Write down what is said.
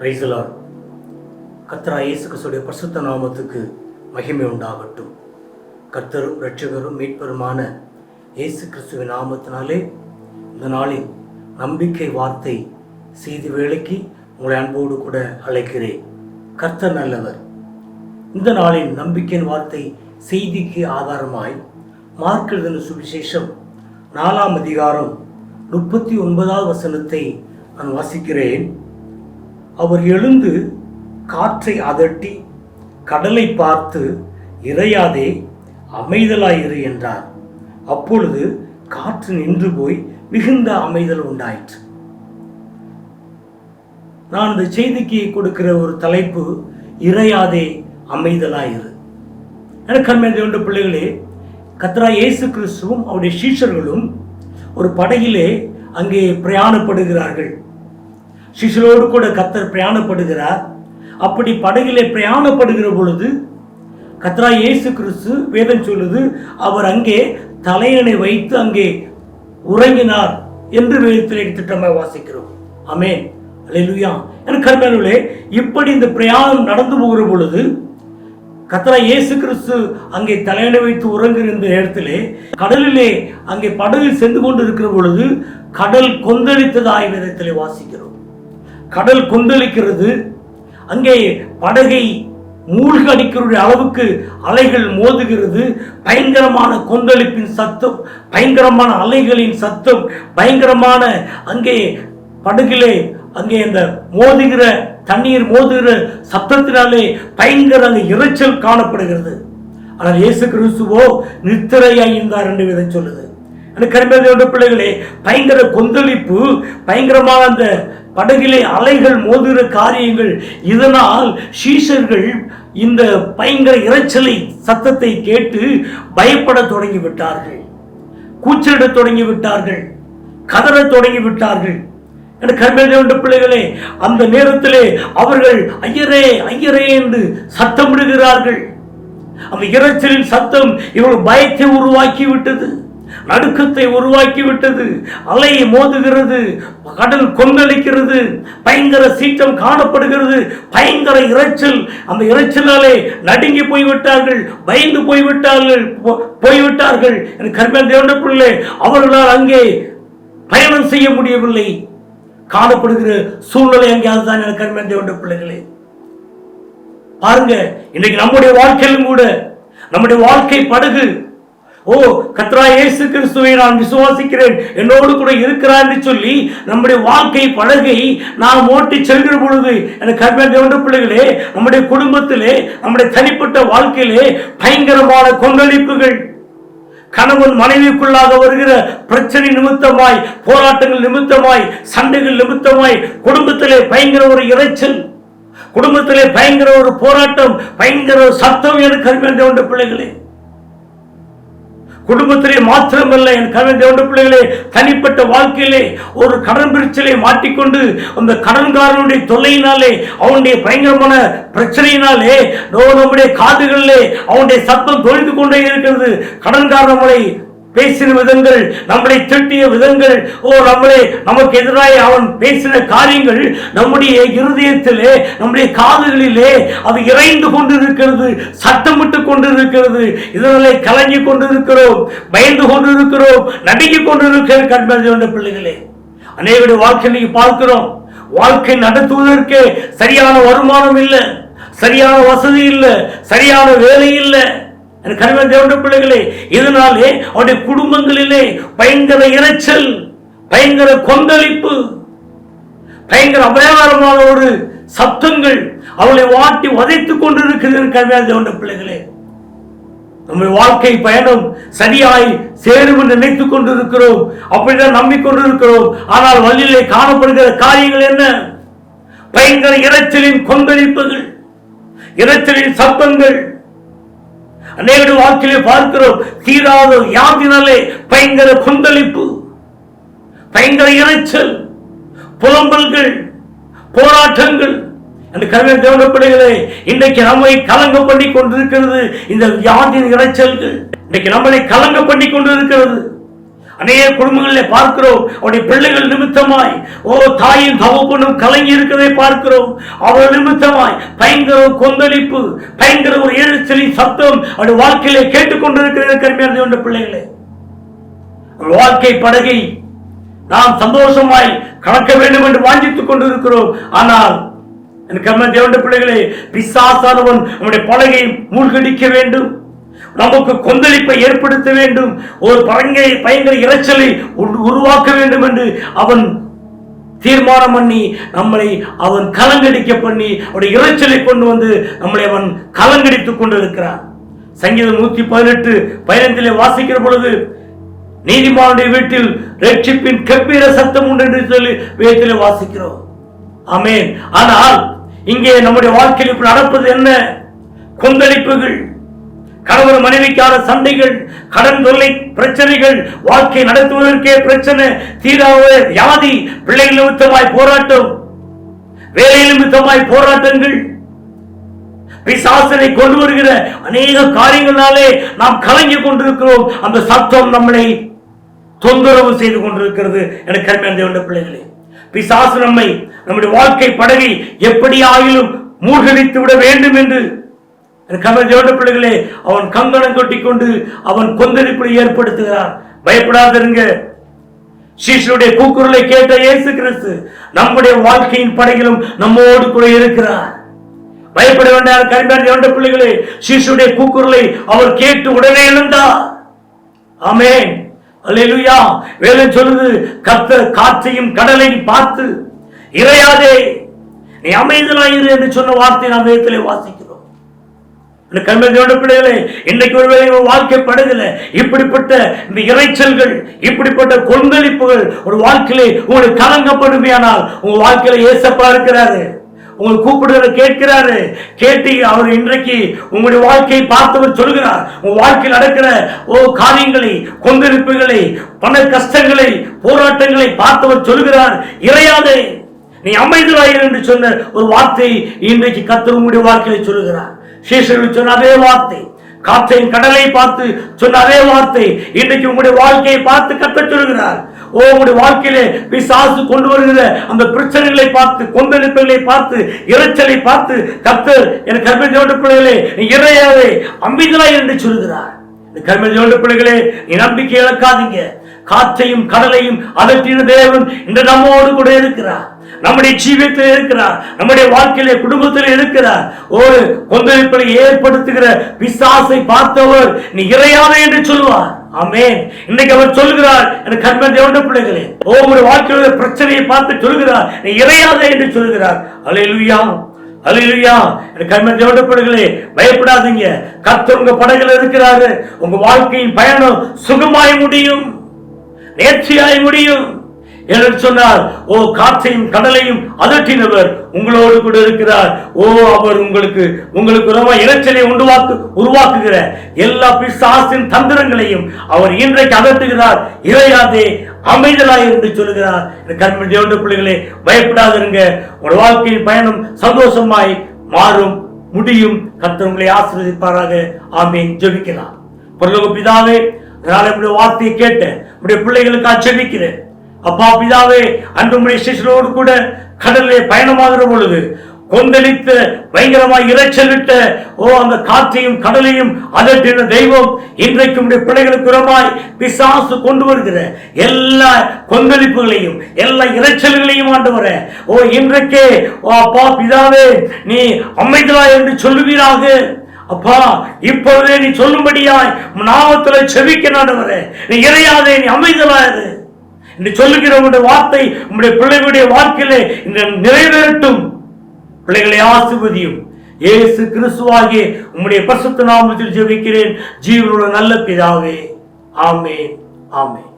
Praise the Lord கர்த்தரா இயேசு கிறிஸ்துடைய பரிசுத்த நாமத்துக்கு மகிமை உண்டாகட்டும். கர்த்தரும் ரட்சகரும் மீட்பருமான இயேசு கிறிஸ்துவின் நாமத்தினாலே இந்த நாளின் நம்பிக்கை வார்த்தை செய்தி வேலைக்கு உங்களை அன்போடு கூட அழைக்கிறேன். கர்த்தர் நல்லவர். இந்த நாளின் நம்பிக்கையின் வார்த்தை செய்திக்கு ஆதாரமாய் மார்க்கெழுதின சுவிசேஷம் நாலாம் அதிகாரம் முப்பத்தி ஒன்பதாவது வசனத்தை நான் வாசிக்கிறேன். அவர் எழுந்து காற்றை அதட்டி கடலை பார்த்து இறையாதே அமைதலாயிரு என்றார். அப்பொழுது காற்று நின்று போய் மிகுந்த அமைதல் உண்டாயிற்று. நான் இந்த செய்திக்கு கொடுக்கிற ஒரு தலைப்பு இறையாதே அமைதலாயிரு. எனக்கு அன்பான ஒன்று பிள்ளைகளே கத்ரா இயேசு கிறிஸ்துவும் அவருடைய சீஷர்களும் ஒரு படையிலே அங்கே பிரயாணப்படுகிறார்கள். சிசிலோடு கூட கத்தர் பிரயாணப்படுகிறார். அப்படி படகிலே பிரயாணப்படுகிற பொழுது கத்ரா இயேசு கிறிஸ்து வேதம் சொல்லுது அவர் அங்கே தலையணை வைத்து அங்கே உறங்கினார் என்று வேதத்தில் திட்டமாக வாசிக்கிறோம். அமேன் அலையிலுயா எனக்கு கருமையிலே இப்படி இந்த பிரயாணம் நடந்து போகிற பொழுது கத்தரா இயேசு கிறிஸ்து அங்கே தலையணை வைத்து உறங்குகிற நேரத்திலே கடலிலே அங்கே படகில் சென்று கொண்டு இருக்கிற பொழுது கடல் கொந்தளித்ததாய் விதத்திலே வாசிக்கிறோம். கடல் கொந்தளிக்கிறது. அங்கே படகை மூழ்கடிக்கிற அளவுக்கு அலைகள் மோதுகிறது. பயங்கரமான கொந்தளிப்பின் சத்தம் பயங்கரமான அலைகளின் சத்தம் பயங்கரமான அங்கே படகிலே அங்கே அந்த மோதுகிற தண்ணீர் மோதுகிற சத்தத்தினாலே பயங்கர அங்கே இரைச்சல் காணப்படுகிறது. ஆனால் இயேசு கிறிஸ்துவோ நித்திரையாய் இருந்தார் என்று விதை சொல்லுது. எனக்கு கருமையான பிள்ளைகளே பயங்கர கொந்தளிப்பு பயங்கரமான அந்த படகிலே அலைகள் மோதுகிற காரியங்கள். இதனால் சீஷர்கள் இந்த பயங்கர இரைச்சலை சத்தத்தை கேட்டு பயப்பட தொடங்கி விட்டார்கள் கூச்சலிட தொடங்கி விட்டார்கள் கதற தொடங்கி விட்டார்கள் என கர்மேத பிள்ளைகளே அந்த நேரத்திலே அவர்கள் ஐயரே ஐயரே என்று சத்தமிடுகிறார்கள். அந்த இரைச்சலின் சத்தம் இவர்கள் பயத்தை உருவாக்கி விட்டது நடுக்கத்தை உருவாக்கி விட்டது அலை மோதுகிறது கடல் கொந்தளிக்கிறது பயங்கர சீற்றம் காணப்படுகிறது. பயங்கர இரைச்சல் அந்த இறைச்சலாலே நடுங்கி போய்விட்டார்கள் பயந்து போய்விட்டார்கள் போ- போய்விட்டார்கள் எனக்கு கர்மன் தேவன பிள்ளை அவர்களால் அங்கே பயணம் செய்ய முடியவில்லை. காணப்படுகிற சூழ்நிலை அங்கே அதுதான் எனக்கு கர்மன் தேவன பிள்ளைகளே பாருங்க இன்னைக்கு நம்முடைய வாழ்க்கையிலும் கூட நம்முடைய வாழ்க்கை படகு ஓ கத்ரா இயேசு கிறிஸ்துவை நான் விசுவாசிக்கிறேன். என்னோடு கூட இருக்கிறார் என்று சொல்லி நம்முடைய வாழ்க்கை படகை நாம் ஓட்டி செல்கிற பொழுது எனக்கு கர்ம தேவண்ட பிள்ளைகளே நம்முடைய குடும்பத்திலே நம்முடைய தனிப்பட்ட வாழ்க்கையிலே பயங்கரமான கொந்தளிப்புகள். கணவன் மனைவிக்குள்ளாக வருகிற பிரச்சனை நிமித்தமாய் போராட்டங்கள் நிமித்தமாய் சண்டைகள் நிமித்தமாய் குடும்பத்திலே பயங்கர ஒரு இறைச்சல் குடும்பத்திலே பயங்கர ஒரு போராட்டம் பயங்கர ஒரு சத்தம் எனக்கு கருமையான பிள்ளைகளே. குடும்பத்திலே மாத்திரமல்ல. என் கடன் தேவண்ட பிள்ளைகளே தனிப்பட்ட வாழ்க்கையிலே ஒரு கடன் பிரச்சனை மாட்டிக்கொண்டு அந்த கடன்காரனுடைய தொல்லையினாலே அவனுடைய பயங்கரமான பிரச்சனையினாலே நோ நம்முடைய காதுகளிலே அவனுடைய சத்தம் தொழிந்து கொண்டே இருக்கிறது. கடன்காரன் நம்மளை பேசின விதங்கள் நம்மளை திட்டிய விதங்கள் ஓ நம்மளை நமக்கு எதிராக அவன் பேசின காரியங்கள் நம்முடைய இருதயத்திலே நம்முடைய காதுகளிலே அது இறைந்து கொண்டிருக்கிறது சத்தமிட்டு கொண்டிருக்கிறது. இதனாலே கலங்கி கொண்டிருக்கிறோம் பயந்து கொண்டிருக்கிறோம் நடுங்கி கொண்டிருக்கிற கண்மதி பிள்ளைகளே. அநேகருடைய வாழ்க்கை பார்க்கிறோம். வாழ்க்கை நடத்துவதற்கு சரியான வருமானம் இல்லை சரியான வசதி இல்லை சரியான வேலை இல்லை. கணவன் கருமை தேவண்ட பிள்ளைகளே இதனாலே அவருடைய குடும்பங்களிலே பயங்கர இறைச்சல் பயங்கர கொந்தளிப்பு பயங்கர அபயாரமான ஒரு சப்தங்கள் அவளை வாட்டி வதைத்துக் கொண்டிருக்கிறது கருமையான தேவண்ட பிள்ளைகளே. நம்முடைய வாழ்க்கை பயணம் சரியாய் சேரும் என்று நினைத்துக் கொண்டிருக்கிறோம். அப்படிதான் நம்பிக்கொண்டிருக்கிறோம். ஆனால் வழியிலே காணப்படுகிற காரியங்கள் என்ன? பயங்கர இறைச்சலின் கொந்தளிப்புகள் இரைச்சலின் சப்தங்கள் அநேக வாழ்க்கையிலே பார்க்கிறோம் தீராத யாதினாலே பயங்கர கொந்தளிப்பு பயங்கர இறைச்சல் புலம்பல்கள் போராட்டங்கள். அந்த கவிஞர் தேவனப்படுகளே இன்றைக்கு நம்மை கலங்க பண்ணி கொண்டிருக்கிறது இந்த வியாதியின் இறைச்சல்கள் இன்றைக்கு நம்மளை கலங்க பண்ணி கொண்டிருக்கிறது. அநேக குடும்பங்களை பார்க்கிறோம். அவருடைய பிள்ளைகள் நிமித்தமாய் ஓ தாயும் தகப்பனும் கலங்கி இருக்கிறதை பார்க்கிறோம். அவர் நிமித்தமாய் பயங்கர கொந்தளிப்பு பயங்கர ஒரு எழுச்சலின் சத்தம் அவருடைய வாழ்க்கையிலே கேட்டுக்கொண்டிருக்கிறது கருமையான கொண்ட பிள்ளைகளே. வாழ்க்கை படகை நாம் சந்தோஷமாய் கலக்க வேண்டும் என்று வாஞ்சித்துக் கொண்டிருக்கிறோம். ஆனால் எனக்கு அம்மா தேவண்ட பிள்ளைகளே பிசாசானவன் நம்முடைய பலகை மூழ்கடிக்க வேண்டும். நமக்கு கொந்தளிப்பை ஏற்படுத்த வேண்டும். ஒரு பயங்கர பயங்கர இறைச்சலை உருவாக்க வேண்டும் என்று அவன் தீர்மானம் பண்ணி நம்மளை அவன் கலங்கடிக்க பண்ணி அவருடைய இறைச்சலை கொண்டு வந்து நம்மளை அவன் கலங்கடித்துக் கொண்டிருக்கிறான். சங்கீதம் நூத்தி பதினெட்டு பதினைந்திலே வாசிக்கிற பொழுது நீதிமானுடைய வீட்டில் ரட்சிப்பின் கம்பீர சத்தம் உண்டு என்று சொல்லி வேதத்திலே வாசிக்கிறோம். ஆமென். ஆனால் இங்கே நம்முடைய வாழ்க்கையில் இப்படி நடப்பது என்ன? கொந்தளிப்புகள். கணவர் மனைவிக்கான சண்டைகள் கடன் தொல்லை பிரச்சனைகள் வாழ்க்கை நடத்துவதற்கே பிரச்சனை தீராத வியாதி பிள்ளைகள் நிமித்தமாய் போராட்டம் வேலை நிமித்தமாய் போராட்டங்கள். பிசாசனை கொண்டு வருகிற அநேக காரியங்களாலே நாம் கலங்கி கொண்டிருக்கிறோம். அந்த சத்தம் நம்மளை தொந்தரவு செய்து கொண்டிருக்கிறது. என கருமையான தேவனுடைய பிள்ளைகளே பிசாசு நம்மை நம்முடைய வாழ்க்கை படகில் எப்படி ஆயிலும் மூழ்கடித்து விட வேண்டும் என்று கர்ம தேவனுடைய பிள்ளைகளே அவன் கங்கணம் கொட்டி கொண்டு அவன் கொந்தளிப்பை ஏற்படுத்துகிறான். பயப்படாதிருங்க. சீஷருடைய கூக்குரலை கேட்ட இயேசு கிறிஸ்து நம்முடைய வாழ்க்கையின் படையிலும் நம்மோடு கூட இருக்கிறார். பயப்பட வேண்டாம் கரிமையான தேவனுடைய பிள்ளைகளே சீஷருடைய கூக்குரலை அவர் கேட்டு உடனே எழுந்தார். ஆமேன். அல்லேலூயா. வேலை சொல்லுது கத்த காற்றையும் கடலையும் பார்த்து இறையாதே நீ அமைதலாயிரு என்று சொன்ன வார்த்தை நாம் வேதத்திலே வாசிக்கிறோம் கண்மையோட பிள்ளைகளே இன்னைக்கு ஒருவேளை உங்க வாழ்க்கை படுகல இப்படிப்பட்ட இந்த இறைச்சல்கள் இப்படிப்பட்ட கொந்தளிப்புகள் ஒரு வாழ்க்கையிலே உங்களுக்கு கலங்கப்படுமையானால் உங்க வாழ்க்கையில ஏசப்பா இருக்கிறாரு. உங்களை கூப்பிடுறத கேட்கிறாரு. கேட்டு அவர் இன்றைக்கு உங்களுடைய வாழ்க்கையை பார்த்தவர் சொல்கிறார் உங்க வாழ்க்கையில் நடக்கிற ஓ காரியங்களை கொந்தளிப்புகளை பண கஷ்டங்களை போராட்டங்களை பார்த்தவர் சொல்கிறார் இறையாதே நீ அமைதியாயிரு என்று சொன்ன ஒரு வார்த்தை இன்றைக்கு கத்தர் உங்களுடைய வாழ்க்கையை சொல்கிறார் சீசர்கள் சொன்ன அதே வார்த்தை. காற்றையும் கடலை பார்த்து சொன்ன அதே வார்த்தை. இன்றைக்கு உங்களுடைய வாழ்க்கையை பார்த்து கத்த சொல்கிறார் ஓ உங்களுடைய வாழ்க்கையிலே பிசாசு கொண்டு வருகிற அந்த பிரச்சனைகளை பார்த்து கொந்தளிப்புகளை பார்த்து இரைச்சலை பார்த்து கத்தர் என் கர்ம பிள்ளைகளே நீ இறையாதே அம்பிதலாய் என்று சொல்கிறார் கர்ம பிள்ளைகளே நீ நம்பிக்கை இழக்காதீங்க. காற்றையும் கடலையும் அதட்டின தேவன் இன்று நம்மோடு கூட இருக்கிறார். நம்முடைய ஜீவியத்தில் இருக்கிறார். நம்முடைய வாழ்க்கையிலே குடும்பத்தில் இருக்கிறார். ஒரு கொந்தளிப்பை ஏற்படுத்துகிற பிசாசை பார்த்தவர் நீ இறையாதே என்று சொல்வார். ஆமென். இன்னைக்கு அவர் சொல்கிறார் எனக்கு கண்மன் தேவண்ட பிள்ளைகளே ஓ ஒரு வாழ்க்கையில பிரச்சனையை பார்த்து சொல்கிறார். நீ இறையாதே என்று சொல்கிறார். அல்லேலூயா அல்லேலூயா எனக்கு கர்ம பயப்படாதீங்க. கர்த்தர் உங்க படகுல இருக்கிறாரு. உங்க வாழ்க்கையின் பயணம் சுகமாய் முடியும். நேர்ச்சியாய் முடியும். என்று சொன்னார் ஓ காற்றையும் கடலையும் அதட்டினவர் உங்களோடு கூட இருக்கிறார். ஓ அவர் உங்களுக்கு உங்களுக்கு ரொம்ப இளைச்சலை உண்டுவாக்கு உருவாக்குகிற எல்லா பிசாசின் தந்திரங்களையும் அவர் இன்றைக்கு அதட்டுகிறார். இறையாதே அமைதலாய் என்று சொல்லுகிறார். கண்மணி தேவண்ட பிள்ளைகளே பயப்படாதிருங்க. ஒரு வாழ்க்கையின் பயணம் சந்தோஷமாய் மாறும் முடியும். கத்தவங்களை உங்களை ஆசீர்வதிப்பாராக. ஆமீன். ஜெபிக்கலாம். பொருளக பிதாவே அதனால இப்படி வார்த்தையை கேட்டேன் உடைய பிள்ளைகளுக்கு அச்சபிக்கிறேன் அப்பா பிதாவே அன்று உடைய சிஷரோடு கூட கடலிலே பயணமாகிற பொழுது கொந்தளித்து பயங்கரமாய் விட்டு ஓ அந்த காற்றையும் கடலையும் அதட்டின தெய்வம் இன்றைக்கு உடைய பிள்ளைகளுக்கு உரமாய் பிசாசு கொண்டு வருகிற எல்லா கொந்தளிப்புகளையும் எல்லா இரைச்சல்களையும் ஆண்டு வர. ஓ இன்றைக்கே ஓ அப்பா பிதாவே நீ அமைதலா என்று சொல்லுவீராக. அப்பா இப்பொழுதே நீ சொல்லும்படியாய் நாமத்தில் செவிக்க நாடுவரே நீ இறையாதே நீ அமைதலாயிரு என்று சொல்லுகிற உங்களுடைய வார்த்தை உங்களுடைய பிள்ளைகளுடைய வாழ்க்கையிலே இந்த நிறைவேறட்டும். பிள்ளைகளை ஆசிர்வதியும். ஏசு கிறிஸ்துவாகிய உம்முடைய பசுத்த நாமத்தில் ஜெபிக்கிறேன். ஜீவனுள்ள நல்ல பிதாவே. ஆமென். ஆமென்.